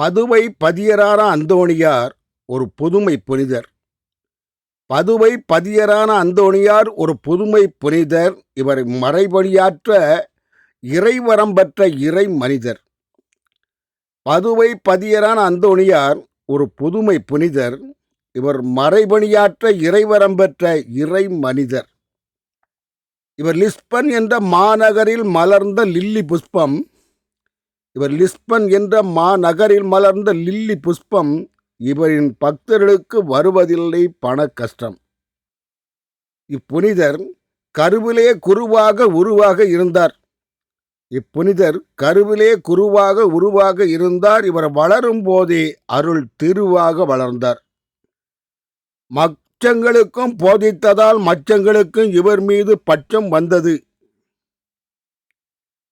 பதுவை பதியரான அந்தோணியார் ஒரு புதுமை புனிதர். பதுவை பதியரான அந்தோணியார் ஒரு புதுமை புனிதர். இவர் மறைபணியாற்ற இறைவரம் பெற்ற இறை மனிதர். பதுவை பதியரான அந்தோணியார் ஒரு புதுமை புனிதர். இவர் மறைபணியாற்ற இறைவரம் பெற்ற இறை மனிதர். இவர் லிஸ்பன் என்ற மாநகரில் மலர்ந்த லில்லி புஷ்பம் இவர் லிஸ்பன் என்ற மாநகரில் மலர்ந்த லில்லி புஷ்பம் இவரின் பக்தர்களுக்கு வருவதில்லை பண கஷ்டம். இப்புனிதர் கருவிலே குருவாக உருவாக இருந்தார். இப்புனிதர் கருவிலே குருவாக உருவாக இருந்தார். இவர் வளரும் போதே அருள் திருவாக வளர்ந்தார். மச்சங்களுக்கும் போதித்ததால் மச்சங்களுக்கும் இவர் மீது பட்சம் வந்தது.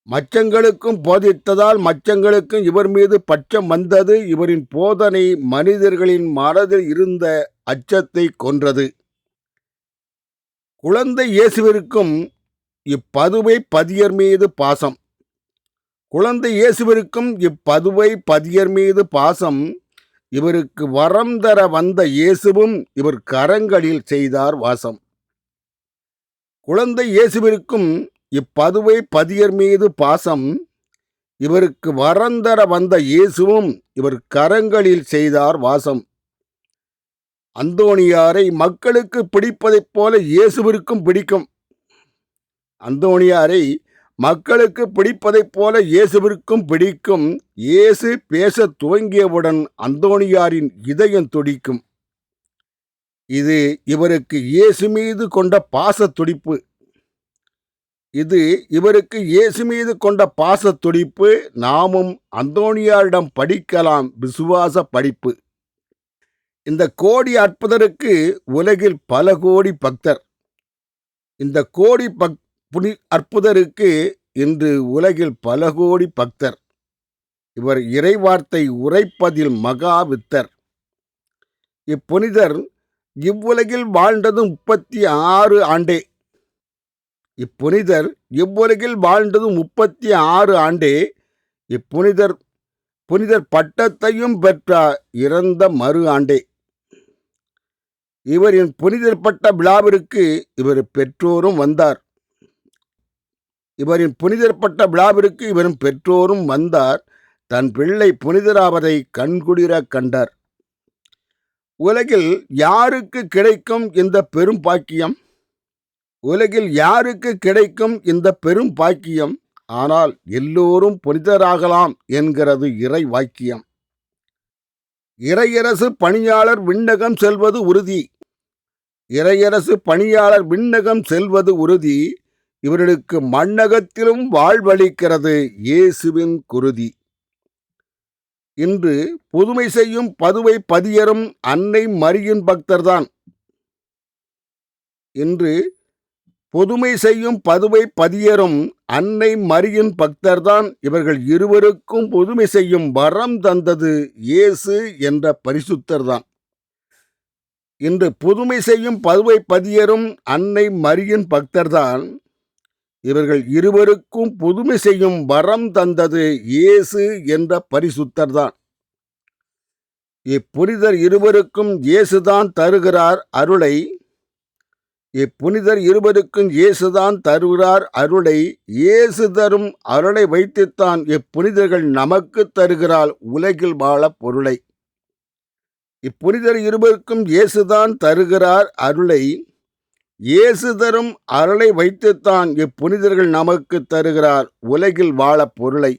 மச்சங்களுக்கும் போதித்ததால் மச்சங்களுக்கும் இவர் மீது பட்சம் வந்தது. இவரின் போதனை மனிதர்களின் மனதில் இருந்த அச்சத்தை கொன்றது. குழந்தை இயேசுவிற்கும் இப்பதுவை பதியர் மீது பாசம். குழந்தை இயேசுவிற்கும் இப்பதுவை பதியர் மீது பாசம். இவருக்கு வரம் தர வந்த இயேசுவும் இவர் கரங்களில் செய்தார் வாசம். குழந்தை இயேசுவிற்கும் இப்பதுவை பதியர் மீது பாசம் இவருக்கு வரந்தர வந்த இயேசுவும் இவர் கரங்களில் செய்தார் வாசம். அந்தோணியாரை மக்களுக்கு பிடிப்பதைப் போல இயேசுவிற்கும் பிடிக்கும். அந்தோணியாரை மக்களுக்கு பிடிப்பதைப் போல இயேசுவிற்கும் பிடிக்கும். இயேசு பேசத் துவங்கியவுடன் அந்தோணியாரின் இதயம் துடிக்கும். இது இவருக்கு இயேசு மீது கொண்ட பாசத் துடிப்பு. இது இவருக்கு இயேசு மீது கொண்ட பாசத் துடிப்பு நாமும் அந்தோனியாரிடம் படிக்கலாம் விசுவாச படிப்பு. இந்த கோடி அற்புதருக்கு உலகில் பல கோடி பக்தர். இந்த கோடி பக் புனி அற்புதருக்கு இன்று உலகில் பல கோடி பக்தர். இவர் இறைவார்த்தை உரைப்பதில் மகாவித்தர் இப்புனிதர் இவ்வுலகில் வாழ்ந்தது முப்பத்தி ஆறு ஆண்டே. இப்புனிதர் இவ்வுலகில் வாழ்ந்தது முப்பத்தி ஆறு ஆண்டே. இப்புனிதர் புனிதர் பட்டத்தையும் பெற்றார் இறந்த மறு ஆண்டே. இவரின் புனிதர் பட்ட விழாவிற்கு இவர் பெற்றோரும் வந்தார். இவரின் புனிதர் பட்ட விழாவிற்கு இவரும் பெற்றோரும் வந்தார். தன் பிள்ளை புனிதராவதை கண்குளிர கண்டார். உலகில் யாருக்கு கிடைக்கும் இந்த பெரும் பாக்கியம்? உலகில் யாருக்கு கிடைக்கும் இந்த பெரும் பாக்கியம்? ஆனால் எல்லோரும் புனிதராகலாம் என்கிறது இறை வாக்கியம். இறையரசு பணியாளர் விண்ணகம் செல்வது உறுதி. இறையரசு பணியாளர் விண்ணகம் செல்வது உறுதி. இவர்களுக்கு மண்ணகத்திலும் வாழ்வளிக்கிறது இயேசுவின் குருதி. இன்று புதுமை செய்யும் பதுவை பதியரும் அன்னை மரியின் பக்தர்தான். இன்று புதுமை செய்யும் பதுவை பதியரும் அன்னை மரியின் பக்தர்தான் இவர்கள் இருவருக்கும் புதுமை செய்யும் வரம் தந்தது இயேசு என்ற பரிசுத்தர்தான். இன்று புதுமை செய்யும் பதுவை பதியரும் அன்னை மரியின் பக்தர்தான் இவர்கள் இருவருக்கும் புதுமை செய்யும் வரம் தந்தது இயேசு என்ற பரிசுத்தர்தான். இப்புனிதர் இருவருக்கும் இயேசுதான் தருகிறார் அருளை இப்புனிதர் இருவருக்கும் இயேசுதான் தருகிறார் அருளை இயேசு தரும் அருளை வைத்துத்தான் இப்புனிதர்கள் நமக்கு தருகிறாள் உலகில் வாழ பொருளை. இப்புனிதர் இருவருக்கும் இயேசுதான் தருகிறார் அருளை இயேசு தரும் அருளை வைத்துத்தான் இப்புனிதர்கள் நமக்கு தருகிறார் உலகில் வாழ பொருளை.